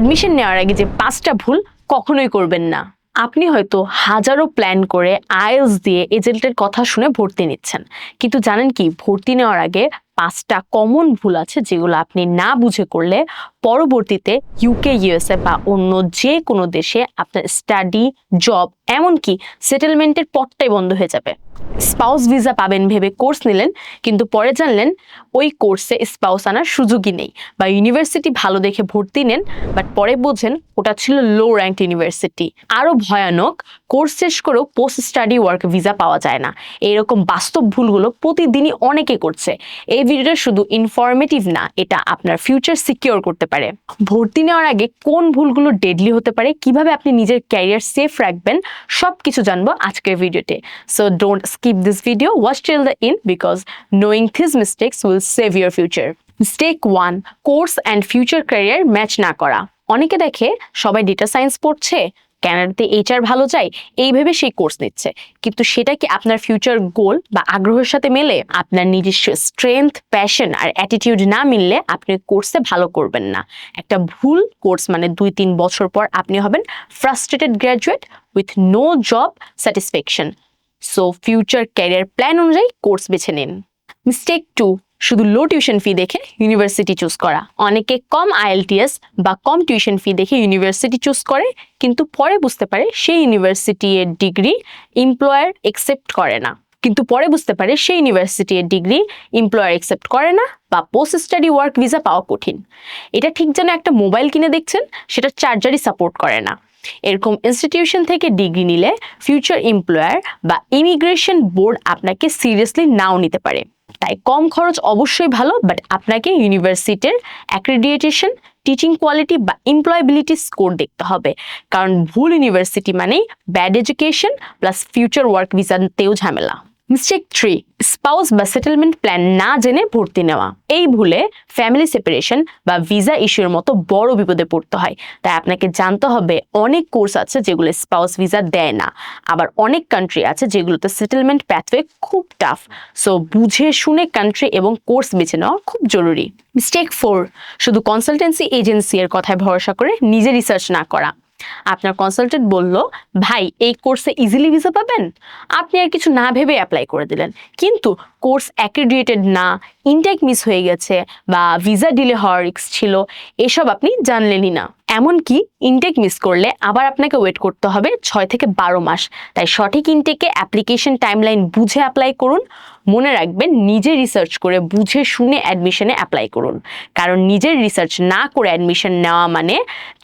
Admission নেওয়ার আগে যে পাঁচটা ভুল কখনোই করবেন না। আপনি হয়তো হাজারো প্ল্যান করে আইএলস দিয়ে এজেন্টের কথা শুনে ভর্তি নিচ্ছেন। কিন্তু জানেন কি? ভর্তি নেওয়ার আগে পাঁচটা কমন ভুল আছে যেগুলো আপনি না বুঝে করলে পরবর্তীতে ইউকে ইউএসএ বা অন্য যে কোনো দেশে আপনার স্টাডি জব এমনকি সেটেলমেন্টের পথটাই বন্ধ হয়ে যাবে। স্পাউস ভিসা পাবেন ভেবে কোর্স নিলেন, কিন্তু পরে জানলেন ওই কোর্সে স্পাউস আনার সুযোগই নেই বা ইউনিভার্সিটি ভালো দেখে ভর্তি নেন বাট পরে বোঝেন ওটা ছিল লো র্যাঙ্ক ইউনিভার্সিটি আরও ভয়ানক কোর্স শেষ করেও পোস্ট স্টাডি ওয়ার্ক ভিসা পাওয়া যায় না। এরকম বাস্তব ভুলগুলো প্রতিদিনই অনেকে করছে। এই ভিডিওটা শুধু ইনফরমেটিভ না, এটা আপনার ফিউচার সিকিওর করতে পারে। ভর্তি নেওয়ার আগে কোন ভুলগুলো ডেডলি হতে পারে, কীভাবে আপনি নিজের ক্যারিয়ার সেফ রাখবেন সব কিছু জানব আজকের ভিডিওতে। So don't skip this video watch till the end because knowing these mistakes will save your future mistake one course and future career match না করা। অনেকে দেখে সবাই ডেটা সায়েন্স পড়ছে ক্যানাডাতে এইচআর ভালো চাই এই ভেবে সেই কোর্স নিচ্ছে। কিন্তু সেটা কি আপনার ফিউচার গোল বা আগ্রহের সাথে মেলে? আপনার নিজস্ব স্ট্রেংথ প্যাশন আর অ্যাটিটিউড না মিললে আপনি কোর্সে ভালো করবেন না। একটা ভুল কোর্স মানে দুই তিন বছর পর আপনি হবেন frustrated graduate with no job satisfaction so future career plan অনুযায়ী কোর্স বেছে নিন। মিস্টেক টু শুধু লো টিউশন ফি দেখে ইউনিভার্সিটি চুজ করা। অনেকে কম আইএলটিএস বা কম টিউশন ফি দেখে ইউনিভার্সিটি চুজ করে, কিন্তু পরে বুঝতে পারে সেই ইউনিভার্সিটি এর ডিগ্রি এমপ্লয়ার একসেপ্ট করে না। কিন্তু পরে বুঝতে পারে সেই ইউনিভার্সিটি এর ডিগ্রি এমপ্লয়ার একসেপ্ট করে না বা পোস্ট স্টাডি ওয়ার্ক ভিসা পাওয়া কঠিন। এটা ঠিক যেন একটা মোবাইল কিনে দেখছেন, সেটা চার্জারই সাপোর্ট করে না। এরকম ইনস্টিটিউশন থেকে ডিগ্রি নিলে ফিউচার এমপ্লয়ার বা ইমিগ্রেশন বোর্ড আপনাকে সিরিয়াসলি নাও নিতে পারে। তাই কম খরচ অবশ্যই ভালো বাট আপনাকে ইউনিভার্সিটির অ্যাক্রেডিয়েটেশন টিচিং কোয়ালিটি বা এমপ্লয়াবিলিটি স্কোর দেখতে হবে। কারণ ভুল ইউনিভার্সিটি মানেই bad education plus future work ভিসাতেও ঝামেলা। মিস্টেক থ্রি স্পাউস বা সেটেলমেন্ট প্ল্যান না জেনে ভর্তি নেওয়া। এই ভুলে ফ্যামিলি সেপারেশন বা ভিসা ইস্যুর মতো বড় বিপদে পড়তে হয়। তাই আপনাকে জানতে হবে, অনেক কোর্স আছে যেগুলো স্পাউস ভিসা দেয় না। আবার অনেক কান্ট্রি আছে যেগুলোতে সেটেলমেন্ট প্যাথওয়ে খুব টাফ সো বুঝে শুনে কান্ট্রি এবং কোর্স বেছে নেওয়া খুব জরুরি। মিস্টেক ফোর শুধু কনসালটেন্সি এজেন্সি এর কথায় ভরসা করে নিজে রিসার্চ না করা। আপনার কনসালটেন্ট বলল, ভাই, এই কোর্সে ইজিলি ভিসা পাবেন? আপনি আর কিছু না ভেবে অ্যাপ্লাই করে দিলেন। কিন্তু কোর্স অ্যাক্রিডিয়েটেড না ইনটেক মিস হয়ে গেছে বা ভিসা ডিলে হওয়ার রিস্ক ছিল, এসব আপনি জানলেনই না। এমনকি ইনটেক মিস করলে আবার আপনাকে ওয়েট করতে হবে ছয় থেকে বারো মাস। তাই সঠিক ইনটেকে অ্যাপ্লিকেশন টাইমলাইন বুঝে অ্যাপ্লাই করুন। মনে রাখবেন, নিজে রিসার্চ করে বুঝে শুনে অ্যাডমিশনে অ্যাপ্লাই করুন। কারণ নিজের রিসার্চ না করে অ্যাডমিশন নেওয়া মানে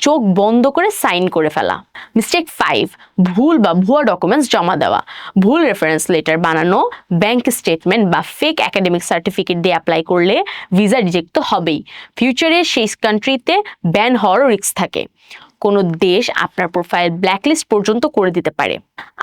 চোখ বন্ধ করে সাইন করে ফেলা। মিস্টেক ফাইভ ভুল বা ভুয়া ডকুমেন্টস জমা দেওয়া। ভুল রেফারেন্স লেটার বানানো ব্যাংক স্টেটমেন্ট বা ফেক একাডেমিক সার্টিফিকেট দিয়ে অ্যাপ্লাই করলে ভিসা রিজেক্ট তো হবেই। ফিউচারে সেই কান্ট্রিতে ব্যান হওয়ারও রিস্ক থাকে। কোনো দেশ আপনার প্রোফাইল ব্ল্যাকলিস্ট পর্যন্ত করে দিতে পারে।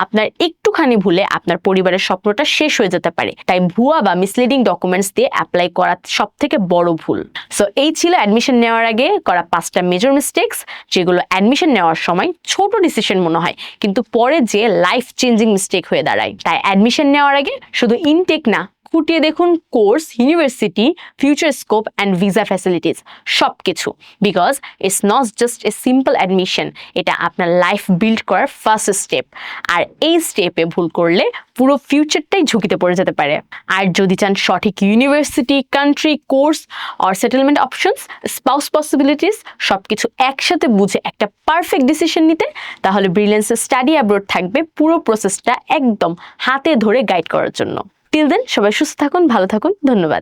আপনার একটুখানি ভুলে আপনার পরিবারের স্বপ্নটা শেষ হয়ে যেতে পারে। তাই ভুয়া বা মিসলিডিং ডকুমেন্টস দিয়ে অ্যাপ্লাই করা সব থেকে বড় ভুল। সো এই ছিল অ্যাডমিশন নেওয়ার আগে করা পাঁচটা মেজর মিস্টেক্স যেগুলো অ্যাডমিশন নেওয়ার সময় ছোট ডিসিশন মনে হয়, কিন্তু পরে যে লাইফ চেঞ্জিং মিস্টেক হয়ে দাঁড়ায়। তাই অ্যাডমিশন নেওয়ার আগে শুধু ইনটেক না খুঁটিয়ে দেখুন course university future scope and visa facilities সব কিছু because it's not just a simple admission এটা আপনার লাইফ বিল্ড করার ফার্স্ট স্টেপ আর এই স্টেপে ভুল করলে পুরো ফিউচারটাই ঝুঁকিতে পড়ে যেতে পারে। আর যদি চান সঠিক university country course or settlement options spouse possibilities সব কিছু একসাথে বুঝে একটা পারফেক্ট ডিসিশন নিতে, তাহলে ব্রিলিয়েন্সের স্টাডি অ্যাব্রোড থাকবে পুরো প্রসেসটা একদম হাতে ধরে গাইড করার জন্য। টিল দেন সবাই সুস্থ থাকুন ভালো থাকুন ধন্যবাদ।